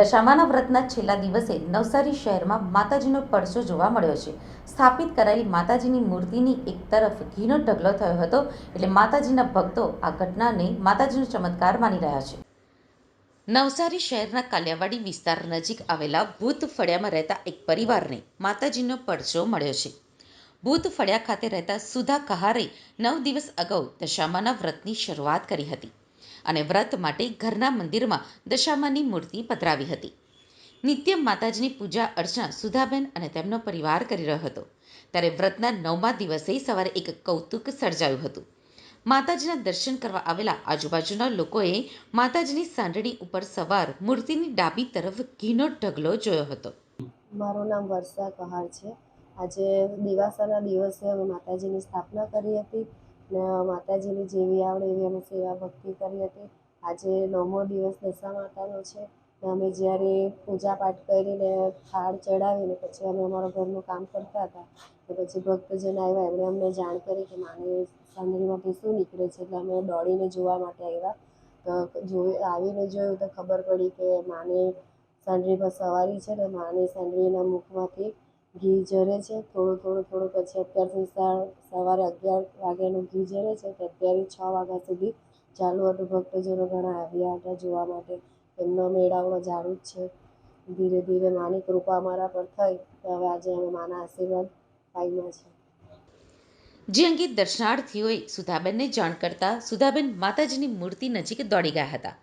દશામાના વ્રતના છેલ્લા દિવસે નવસારી શહેરમાં માતાજીનો પડછો જોવા મળ્યો છે. સ્થાપિત કરાયેલી માતાજીની મૂર્તિની એક તરફ ઘીનો ઢગલો થયો હતો એટલે માતાજીના ભક્તો આ ઘટનાને માતાજીનો ચમત્કાર માની રહ્યા છે. નવસારી શહેરના કાલિયાવાડી વિસ્તાર નજીક આવેલા ભૂત ફળિયામાં રહેતા એક પરિવારને માતાજીનો પડછો મળ્યો છે. ભૂત ફળિયા ખાતે રહેતા સુધા કહારે નવ દિવસ અગાઉ દશામાના વ્રતની શરૂઆત કરી હતી. અને વ્રત માટે ઘરના મંદિરમાં દશામાની મૂર્તિ પધરાવી હતી. નિત્ય માતાજીની પૂજા અર્ચના સુધાબેન અને તેમનો પરિવાર કરી રહ્યો હતો. ત્યારે વ્રતના નવમા દિવસે સવારે એક કૌતુક સર્જાયું હતું. માતાજીના દર્શન કરવા આવેલા આજુબાજુના લોકોએ માતાજીની સાંડણી ઉપર સવાર મૂર્તિની ડાબી તરફ ઘીનો ઢગલો જોયો હતો. મારું નામ વર્ષા કહાર છે. આજે દિવાસાના દિવસે અમે માતાજીની સ્થાપના કરી હતી. ને માતાજીની જેવી આવડે એવી અમે સેવા ભક્તિ કરી હતી. આજે નવમો દિવસ દશા માતાનો છે. ને અમે જ્યારે પૂજાપાઠ કરીને થાળ ચડાવીને પછી અમે અમારા ઘરનું કામ કરતા હતા. તો પછી ભક્તજન આવ્યા. એમણે અમને જાણ કરી કે માની સાંદળીમાંથી શું નીકળે છે? એટલે અમે દોડીને જોવા માટે આવ્યા. તો જોઈ, આવીને જોયું તો ખબર પડી કે માને સાંડળી પર સવારી છે ને માની સાંડળીના મુખમાંથી ઘી ઝરે છે. થોડું થોડું થોડું પછી અત્યારથી સવારે અગિયાર વાગ્યાનું ઘી ઝરે છે તો અત્યારે છ વાગ્યા સુધી ચાલુ હતું ભક્તજનો ઘણા આવ્યા હતા જોવા માટે. એમનો મેળાવડો ચાલુ જ છે. ધીરે ધીરે માની કૃપા અમારા પર થઈ તો હવે આજે અમે માના આશીર્વાદ પામ્યા છે જે અંગે દર્શનાર્થીઓએ સુધાબેનને જાણ કરતા સુધાબેન માતાજીની મૂર્તિ નજીક દોડી ગયા હતા.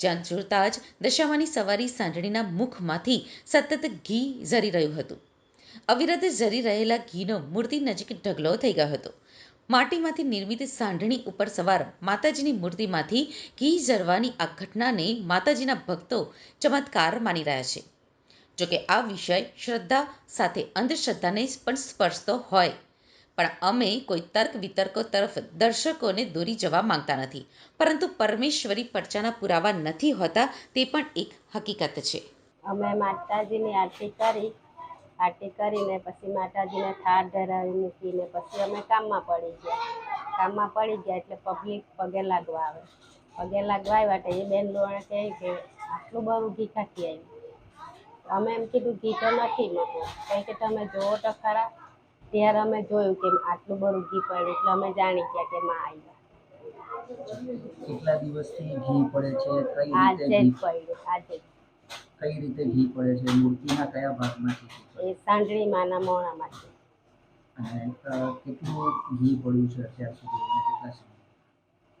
જ્યાં જોતા જ દશામાની સવારી સાંજણીના મુખમાંથી સતત ઘી ઝરી રહ્યું હતું. અવિરત ઝરી રહેલા ઘીનો મૂર્તિ નજીક ઢગલો થઈ ગયો હતો. માટીમાંથી નિર્મિત સાંઢણી ઉપર સવાર માતાજીની મૂર્તિમાંથી ઘી ઝરવાની આ ઘટનાને માતાજીના ભક્તો ચમત્કાર માની રહ્યા છે. જોકે આ વિષય શ્રદ્ધા સાથે અંધશ્રદ્ધાને પણ સ્પર્શતો હોય. પણ અમે કોઈ તર્ક વિતર્કો તરફ દર્શકોને દોરી જવા માંગતા નથી. પરંતુ પરમેશ્વરી પરચાના પુરાવા નથી હોતા તે પણ એક હકીકત છે. અમે માતાજીની આરતી કરી આરતી કરીને પછી માતાજીને થાળ ધરાવી મૂકીને પછી અમે કામમાં પડી ગયા. કામમાં પડી ગયા એટલે પબ્લિક પગે લાગવા આવે. પગે લાગવા આવ્યા એટલે એ બેન લોણે કહે કે આટલું બધું ઘી ખાતી આવી અમે એમ કીધું ઘી તો નથી મૂકવું કંઈ કે તમે જુઓ તો ખરા. ત્યારે અમે જોયું કે આટલું બધું ઘી પડ્યું એટલે અમે જાણી ગયા કે માં આવ્યા. કેટલા દિવસથી ઘી પડે છે? આજે જ પડ્યું આજે જ કઈ રીતે ઘી પડે છે મૂર્તિના કયા ભાગમાં છે એ સાંડળી માના મોણામાંથી અને કેટલું ઘી પડ્યું છે અત્યાર સુધી કેટલા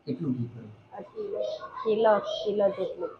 કેટલું ઘી પડ્યું? કિલો કિલો જેટલું.